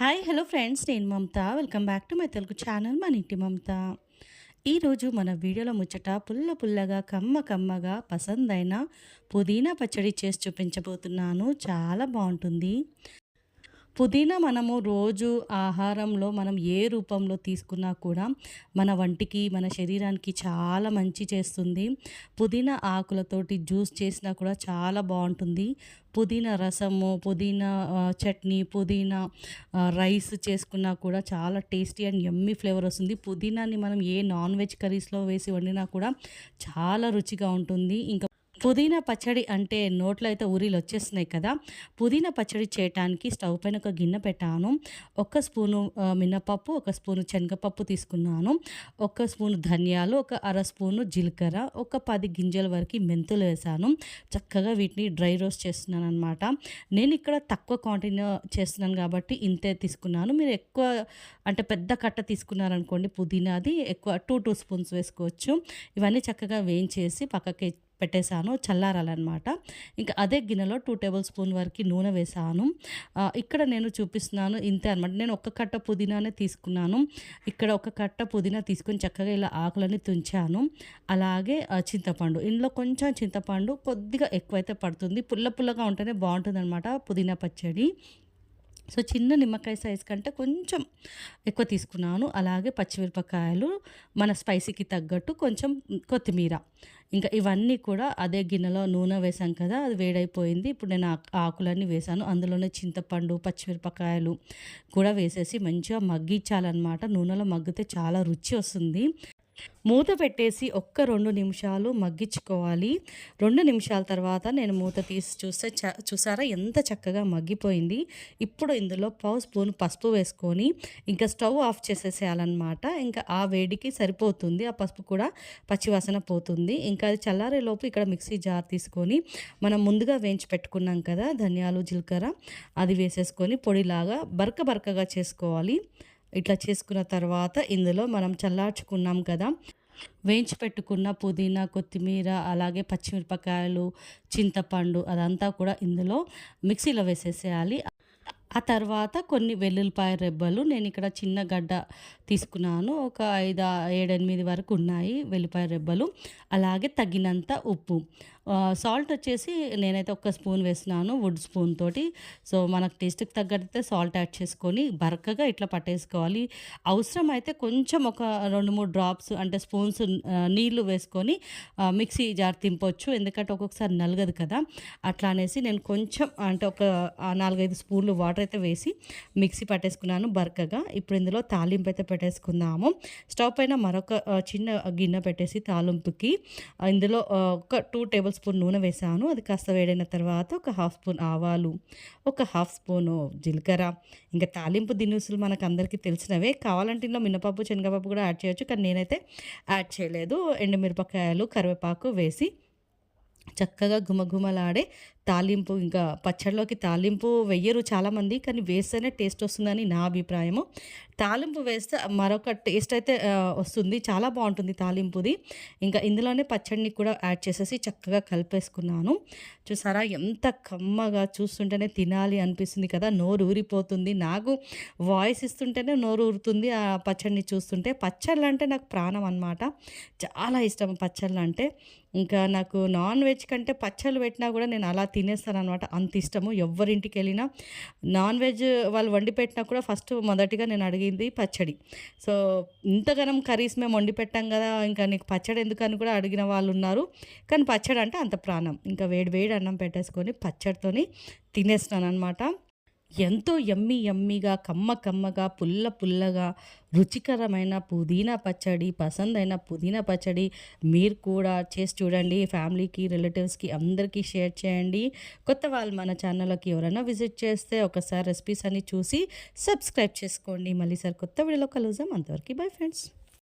Hi hello friends నేను Mamata. Welcome back to my Telugu channel మన ఇంటి మమత. ఈరోజు మన వీడియోలో ముచ్చట పుల్ల పుల్లగా కమ్మ కమ్మగా పసందైన పుదీనా పచ్చడి చేసి చూపించబోతున్నాను. చాలా బాగుంటుంది. పుదీనా మనము రోజు ఆహారంలో మనం ఏ రూపంలో తీసుకున్నా కూడా మన వంటికి మన శరీరానికి చాలా మంచి చేస్తుంది. పుదీనా ఆకులతోటి జ్యూస్ చేసినా కూడా చాలా బాగుంటుంది. పుదీనా రసము పుదీనా చట్నీ పుదీనా రైస్ చేసుకున్నా కూడా చాలా టేస్టీ అండ్ ఎమ్మీ ఫ్లేవర్ వస్తుంది. పుదీనాని మనం ఏ నాన్ వెజ్ కర్రీస్లో వేసి వండినా కూడా చాలా రుచిగా ఉంటుంది. ఇంకా పుదీనా పచ్చడి అంటే నోట్లో అయితే ఊరిలు వచ్చేస్తున్నాయి కదా. పుదీనా పచ్చడి చేయటానికి స్టవ్ పైన ఒక గిన్నె పెట్టాను. ఒక స్పూను మినపప్పు ఒక స్పూను శనగపప్పు తీసుకున్నాను. ఒక స్పూను ధనియాలు ఒక అర స్పూను జీలకర్ర ఒక పది గింజల వరకు మెంతులు వేసాను. చక్కగా వీటిని డ్రై రోస్ట్ చేస్తున్నాను అనమాట నేను ఇక్కడ తక్కువ క్వాంటిటీ చేస్తున్నాను కాబట్టి ఇంతే తీసుకున్నాను. మీరు ఎక్కువ అంటే పెద్ద కట్ట తీసుకున్నారనుకోండి పుదీనాది ఎక్కువ టూ టూ స్పూన్స్ వేసుకోవచ్చు. ఇవన్నీ చక్కగా వేయించేసి పక్కకి పెట్టేశాను చల్లారాలన్నమాట. ఇంకా అదే గిన్నెలో టూ టేబుల్ స్పూన్ వరకు నూనె వేసాను ఇక్కడ నేను చూపిస్తున్నాను ఇంతే అనమాట నేను ఒక కట్ట పుదీనానే తీసుకున్నాను. ఇక్కడ ఒక కట్ట పుదీనా తీసుకొని చక్కగా ఇలా ఆకులని తుంచాను. అలాగే చింతపండు. ఇందులో కొంచెం చింతపండు కొద్దిగా ఎక్కువైతే పడుతుంది. పుల్ల పుల్లగా ఉంటేనే బాగుంటుంది అనమాట పుదీనా పచ్చడి. సో చిన్న నిమ్మకాయ సైజ్ కంటే కొంచెం ఎక్కువ తీసుకున్నాను. అలాగే పచ్చిమిరపకాయలు మన స్పైసీకి తగ్గట్టు కొంచెం కొత్తిమీర. ఇంకా ఇవన్నీ కూడా అదే గిన్నెలో నూనె వేసాం కదా అది వేడైపోయింది. ఇప్పుడు నేను ఆ- ఆకులన్నీ వేసాను. అందులోనే చింతపండు పచ్చిమిరపకాయలు కూడా వేసేసి మంచిగా మగ్గించాలన్నమాట. నూనెలో మగ్గితే చాలా రుచి వస్తుంది. మూత పెట్టేసి ఒక్క రెండు నిమిషాలు మగ్గించుకోవాలి. రెండు నిమిషాల తర్వాత నేను మూత తీసి చూస్తే చ చూసారా? ఎంత చక్కగా మగ్గిపోయింది. ఇప్పుడు ఇందులో పావు స్పూన్ పసుపు వేసుకొని ఇంకా స్టవ్ ఆఫ్ చేసేసేయాలన్నమాట. ఇంకా ఆ వేడికి సరిపోతుంది. ఆ పసుపు కూడా పచ్చివాసన పోతుంది. ఇంకా అది చల్లారేలోపు ఇక్కడ మిక్సీ జార్ తీసుకొని మనం ముందుగా వేయించి పెట్టుకున్నాం కదా ధనియాలు జీలకర్ర అది వేసేసుకొని పొడిలాగా బరక బరకగా చేసుకోవాలి. ఇట్లా చేసుకున్న తర్వాత ఇందులో మనం చల్లార్చుకున్నాం కదా. వేయించి పెట్టుకున్న పుదీనా కొత్తిమీర అలాగే పచ్చిమిరపకాయలు చింతపండు అదంతా కూడా ఇందులో మిక్సీలో వేసేసేయాలి. ఆ తర్వాత కొన్ని వెల్లుల్లిపాయ రెబ్బలు నేను ఇక్కడ చిన్న గడ్డ తీసుకున్నాను. ఒక ఐదు ఏడెనిమిది వరకు ఉన్నాయి వెల్లిపాయ రెబ్బలు. అలాగే తగినంత ఉప్పు. సాల్ట్ వచ్చేసి నేనైతే ఒక స్పూన్ వేసినాను వుడ్ స్పూన్ తోటి. సో మనకు టేస్ట్కి తగ్గట్టు సాల్ట్ యాడ్ చేసుకొని బరకగా ఇట్లా పట్టేసుకోవాలి. అవసరం అయితే కొంచెం ఒక రెండు మూడు డ్రాప్స్ అంటే స్పూన్స్ నీళ్ళు వేసుకొని మిక్సీ జార్ తింపొచ్చు. ఎందుకంటే ఒక్కొక్కసారి నలగదు కదా. అట్లా అనేసి నేను కొంచెం అంటే ఒక నాలుగైదు స్పూన్లు వాటర్ అయితే వేసి మిక్సీ పట్టేసుకున్నాను బరకగా. ఇప్పుడు ఇందులో తాలింపు అయితే పెట్టేసుకుందాము. స్టవ్ పైన మరొక చిన్న గిన్నె పెట్టేసి తాలింపుకి. ఇందులో ఒక టూ టేబుల్ స్పూన్ నూనె వేసాను అది కాస్త వేడైన తర్వాత ఒక హాఫ్ స్పూన్ ఆవాలు ఒక హాఫ్ స్పూను జీలకర్ర. ఇంకా తాలింపు దినుసులు మనకు అందరికీ తెలిసినవే. కావాలంటే ఇంట్లో మినపప్పు శనగపప్పు కూడా యాడ్ చేయొచ్చు. కానీ నేనైతే యాడ్ చేయలేదు. ఎండుమిరపకాయలు కరివేపాకు వేసి చక్కగా గుమగుమలాడే తాలింపు ఇంకా పచ్చడిలోకి తాలింపు వెయ్యరు చాలామంది కానీ వేస్తేనే టేస్ట్ వస్తుందని నా అభిప్రాయము. తాలింపు వేస్తే మరొక టేస్ట్ అయితే వస్తుంది. చాలా బాగుంటుంది తాలింపుది. ఇంకా ఇందులోనే పచ్చడిని కూడా యాడ్ చేసేసి చక్కగా కలిపేసుకున్నాను. చూసారా ఎంత కమ్మగా చూస్తుంటేనే తినాలి అనిపిస్తుంది కదా నోరు ఊరిపోతుంది. నాకు వాయిస్ ఇస్తుంటేనే నోరు ఊరుతుంది ఆ పచ్చడిని చూస్తుంటే. పచ్చళ్ళు అంటే నాకు ప్రాణం అన్నమాట. చాలా ఇష్టం పచ్చళ్ళు అంటే ఇంకా నాకు నాన్ వెజ్ కంటే పచ్చళ్ళు పెట్టినా కూడా నేను అలా తినేస్తాను అనమాట అంత ఇష్టము. ఎవరింటికి వెళ్ళినా నాన్ వెజ్ వాళ్ళు వండి పెట్టినా కూడా ఫస్ట్ మొదటిగా నేను అడిగింది పచ్చడి. సో ఇంతగానం కర్రీస్ మేము వండి పెట్టాం కదా ఇంకా నీకు పచ్చడి ఎందుకని కూడా అడిగిన వాళ్ళు ఉన్నారు. కానీ పచ్చడి అంటే అంత ప్రాణం. ఇంకా వేడి వేడి అన్నం పెట్టేసుకొని పచ్చడితోని తినేస్తున్నాను అనమాట ఎంతో ఎమ్మి ఎమ్మిగా కమ్మ కమ్మగా పుల్ల పుల్లగా రుచికరమైన పుదీనా పచ్చడి పసందైన పుదీనా పచ్చడి మీరు కూడా చేసి చూడండి. ఫ్యామిలీకి రిలేటివ్స్కి అందరికీ షేర్ చేయండి. కొత్త వాళ్ళు మన ఛానల్కి ఎవరైనా విజిట్ చేస్తే ఒకసారి రెసిపీస్ అన్ని చూసి సబ్స్క్రైబ్ చేసుకోండి. మళ్ళీ సార్ కొత్త వీడియోలో కలుద్దాం. అంతవరకు బై ఫ్రెండ్స్.